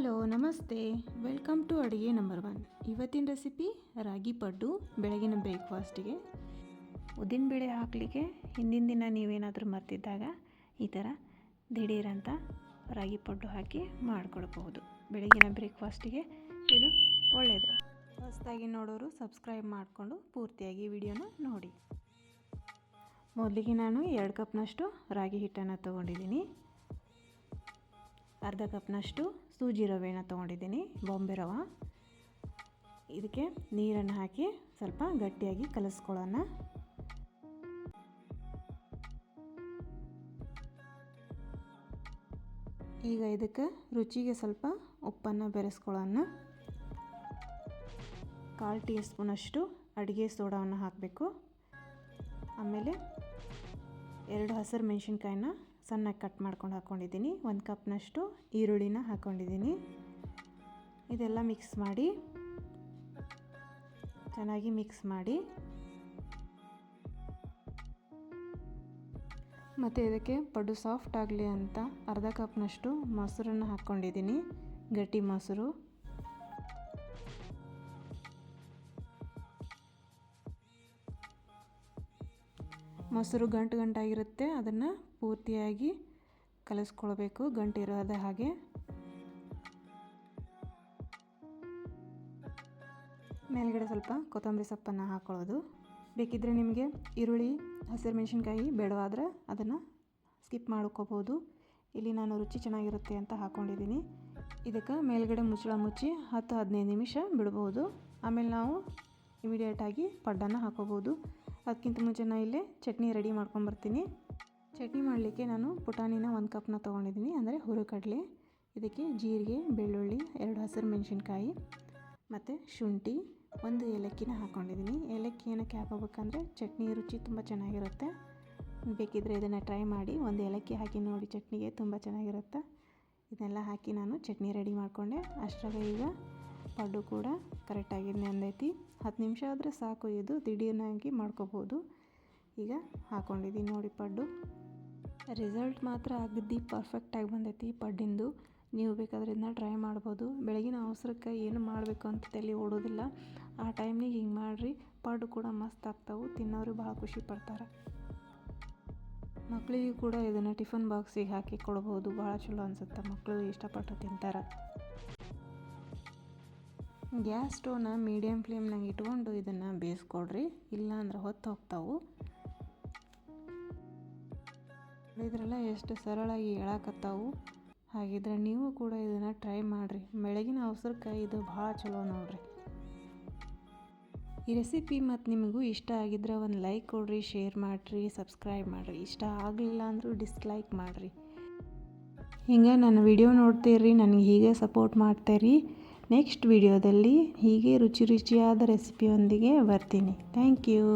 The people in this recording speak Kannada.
ಹಲೋ, ನಮಸ್ತೆ. ವೆಲ್ಕಮ್ ಟು ಅಡುಗೆ ನಂಬರ್ ಒನ್. ಇವತ್ತಿನ ರೆಸಿಪಿ ರಾಗಿ ಪಡ್ಡು ಬೆಳಗಿನ ಬ್ರೇಕ್ಫಾಸ್ಟಿಗೆ. ಉದ್ದಿನಬೇಳೆ ಹಾಕಲಿಕ್ಕೆ ಹಿಂದಿನ ದಿನ ನೀವೇನಾದರೂ ಮರ್ತಿದ್ದಾಗ ಈ ಥರ ದಿಢೀರಂತ ರಾಗಿ ಪಡ್ಡು ಹಾಕಿ ಮಾಡಿಕೊಡ್ಬಹುದು. ಬೆಳಗಿನ ಬ್ರೇಕ್ಫಾಸ್ಟಿಗೆ ಇದು ಒಳ್ಳೆಯದು ಹೊಸದಾಗಿ ನೋಡೋರು ಸಬ್ಸ್ಕ್ರೈಬ್ ಮಾಡಿಕೊಂಡು ಪೂರ್ತಿಯಾಗಿ ವಿಡಿಯೋನ ನೋಡಿ. ಮೊದಲಿಗೆ ನಾನು ಎರಡು ಕಪ್ನಷ್ಟು ರಾಗಿ ಹಿಟ್ಟನ್ನು ತೊಗೊಂಡಿದ್ದೀನಿ. ಅರ್ಧ ಕಪ್ನಷ್ಟು ಸೂಜಿ ರವೆನ ತೊಗೊಂಡಿದ್ದೀನಿ, ಬಾಂಬೆ ರವೆ. ಇದಕ್ಕೆ ನೀರನ್ನು ಹಾಕಿ ಸ್ವಲ್ಪ ಗಟ್ಟಿಯಾಗಿ ಕಲಿಸ್ಕೊಳ್ಳೋಣ. ಈಗ ಇದಕ್ಕೆ ರುಚಿಗೆ ಸ್ವಲ್ಪ ಉಪ್ಪನ್ನು ಬೆರೆಸ್ಕೊಳ್ಳೋಣ. ಕಾಲು ಟೀ ಸ್ಪೂನಷ್ಟು ಅಡುಗೆ ಸೋಡಾವನ್ನು ಹಾಕಬೇಕು. ಆಮೇಲೆ ಎರಡು ಹಸಿರು ಮೆಣಸಿನ್ಕಾಯಿನ ಸಣ್ಣಗೆ ಕಟ್ ಮಾಡ್ಕೊಂಡು ಹಾಕ್ಕೊಂಡಿದ್ದೀನಿ. ಒಂದು ಕಪ್ನಷ್ಟು ಈರುಳ್ಳಿನ ಹಾಕ್ಕೊಂಡಿದ್ದೀನಿ. ಇದೆಲ್ಲ ಮಿಕ್ಸ್ ಮಾಡಿ, ಚೆನ್ನಾಗಿ ಮಿಕ್ಸ್ ಮಾಡಿ. ಮತ್ತು ಇದಕ್ಕೆ ಪಡು ಸಾಫ್ಟ್ ಆಗಲಿ ಅಂತ ಅರ್ಧ ಕಪ್ನಷ್ಟು ಮೊಸರನ್ನು ಹಾಕ್ಕೊಂಡಿದ್ದೀನಿ. ಗಟ್ಟಿ ಮೊಸರು. ಮೊಸರು ಗಂಟು ಗಂಟಾಗಿರುತ್ತೆ, ಅದನ್ನು ಪೂರ್ತಿಯಾಗಿ ಕಲಿಸ್ಕೊಳ್ಬೇಕು. ಗಂಟು ಇರೋದ ಹಾಗೆ. ಮೇಲ್ಗಡೆ ಸ್ವಲ್ಪ ಕೊತ್ತಂಬರಿ ಸೊಪ್ಪನ್ನು ಹಾಕ್ಕೊಳ್ಳೋದು ಬೇಕಿದ್ದರೆ ನಿಮಗೆ ಈರುಳ್ಳಿ, ಹಸಿರು ಮೆಣಸಿನ್ಕಾಯಿ, ಬೇಡವಾದರೆ ಅದನ್ನು ಸ್ಕಿಪ್ ಮಾಡ್ಕೋಬೋದು. ಇಲ್ಲಿ ನಾನು ರುಚಿ ಚೆನ್ನಾಗಿರುತ್ತೆ ಅಂತ ಹಾಕ್ಕೊಂಡಿದ್ದೀನಿ ಇದಕ್ಕೆ ಮೇಲ್ಗಡೆ ಮುಚ್ಚಳ ಮುಚ್ಚಿ ಹತ್ತು ಹದಿನೈದು ನಿಮಿಷ ಬಿಡ್ಬೋದು. ಆಮೇಲೆ ನಾವು ಇಮಿಡಿಯೇಟಾಗಿ ಪಡ್ಡನ್ನು ಹಾಕೋಬೋದು. ಅದಕ್ಕಿಂತ ಮುಂಚೆ ನಾನು ಇಲ್ಲಿ ಚಟ್ನಿ ರೆಡಿ ಮಾಡ್ಕೊಂಬರ್ತೀನಿ ಚಟ್ನಿ ಮಾಡಲಿಕ್ಕೆ ನಾನು ಪುಟಾಣಿನ ಒಂದು ಕಪ್ನ ತೊಗೊಂಡಿದ್ದೀನಿ. ಅಂದರೆ ಹುರುಕಡಲೆ, ಇದಕ್ಕೆ ಜೀರಿಗೆ, ಬೆಳ್ಳುಳ್ಳಿ, ಎರಡು ಹಸಿರು ಮೆಣಸಿನ್ಕಾಯಿ ಮತ್ತು ಶುಂಠಿ, ಒಂದು ಏಲಕ್ಕಿನ ಹಾಕ್ಕೊಂಡಿದ್ದೀನಿ ಏಲಕ್ಕಿ ಏನಕ್ಕೆ ಹಾಕೋಬೇಕಂದ್ರೆ ಚಟ್ನಿ ರುಚಿ ತುಂಬ ಚೆನ್ನಾಗಿರುತ್ತೆ. ಬೇಕಿದ್ದರೆ ಇದನ್ನು ಟ್ರೈ ಮಾಡಿ. ಒಂದು ಏಲಕ್ಕಿ ಹಾಕಿ ನೋಡಿ ಚಟ್ನಿಗೆ ತುಂಬ ಚೆನ್ನಾಗಿರುತ್ತೆ. ಇದನ್ನೆಲ್ಲ ಹಾಕಿ ನಾನು ಚಟ್ನಿ ರೆಡಿ ಮಾಡಿಕೊಂಡೆ. ಅಷ್ಟರಾಗ ಈಗ ಪಡ್ಡು ಕೂಡ ಕರೆಕ್ಟಾಗಿ ನೆಂದೈತಿ. ಹತ್ತು ನಿಮಿಷ ಆದರೆ ಸಾಕು ಇದು, ದಿಢೀರ್ನಾಗಿ ಮಾಡ್ಕೋಬೋದು. ಈಗ ಹಾಕ್ಕೊಂಡಿದ್ದೀನಿ ನೋಡಿ ಪಡ್ಡು. ರಿಸಲ್ಟ್ ಮಾತ್ರ ಅಗದಿ ಪರ್ಫೆಕ್ಟಾಗಿ ಬಂದೈತಿ ಪಡ್ಡಿಂದು. ನೀವು ಬೇಕಾದ್ರೆ ಇದನ್ನ ಟ್ರೈ ಮಾಡ್ಬೋದು. ಬೆಳಗಿನ ಅವಸರಕ್ಕೆ ಏನು ಮಾಡಬೇಕು ಅಂತ ತಲೆ ಓಡೋದಿಲ್ಲ. ಆ ಟೈಮ್ನಿಗೆ ಹಿಂಗೆ ಮಾಡಿರಿ. ಪಡ್ಡು ಕೂಡ ಮಸ್ತ್ ಆಗ್ತಾವೆ, ತಿನ್ನೋರು ಭಾಳ ಖುಷಿ ಪಡ್ತಾರೆ. ಮಕ್ಕಳಿಗೂ ಕೂಡ ಇದನ್ನು ಟಿಫನ್ ಬಾಕ್ಸಿಗೆ ಹಾಕಿ ಕೊಡ್ಬೋದು. ಭಾಳ ಚಲೋ ಅನಿಸುತ್ತೆ ಮಕ್ಕಳು ಇಷ್ಟಪಟ್ಟು ತಿಂತಾರೆ. ಗ್ಯಾಸ್ ಸ್ಟೋವ್ನ ಮೀಡಿಯಮ್ ಫ್ಲೇಮ್ನಾಗ ಇಟ್ಕೊಂಡು ಇದನ್ನು ಬೇಯಿಸ್ಕೊಡ್ರಿ, ಇಲ್ಲಾಂದ್ರೆ ಹೊತ್ತು ಹೋಗ್ತಾವು. ಇದರೆಲ್ಲ ಎಷ್ಟು ಸರಳಾಗಿ ಹೇಳಕತ್ತಾವು. ಹಾಗಿದ್ರೆ ನೀವು ಕೂಡ ಇದನ್ನು ಟ್ರೈ ಮಾಡಿರಿ. ಬೆಳಗಿನ ಅವಸರಕ್ಕೆ ಇದು ಭಾಳ ಚಲೋ ನೋಡ್ರಿ. ಈ ರೆಸಿಪಿ ಮತ್ತು ನಿಮಗೂ ಇಷ್ಟ ಆಗಿದ್ರೆ ಒಂದು ಲೈಕ್ ಕೊಡ್ರಿ, ಶೇರ್ ಮಾಡಿರಿ, ಸಬ್ಸ್ಕ್ರೈಬ್ ಮಾಡಿರಿ. ಇಷ್ಟ ಆಗಲಿಲ್ಲ ಅಂದರೂ ಡಿಸ್ಲೈಕ್ ಮಾಡಿರಿ. ಹಿಂಗೆ ನನ್ನ ವಿಡಿಯೋ ನೋಡ್ತೀರಿ, ನನಗೆ ಹೀಗೆ ಸಪೋರ್ಟ್ ಮಾಡ್ತೀರಿ. ನೆಕ್ಸ್ಟ್ ವಿಡಿಯೋದಲ್ಲಿ ಹೀಗೆ ರುಚಿ ರುಚಿಯಾದ ರೆಸಿಪಿಯೊಂದಿಗೆ ಬರ್ತೀನಿ. Thank you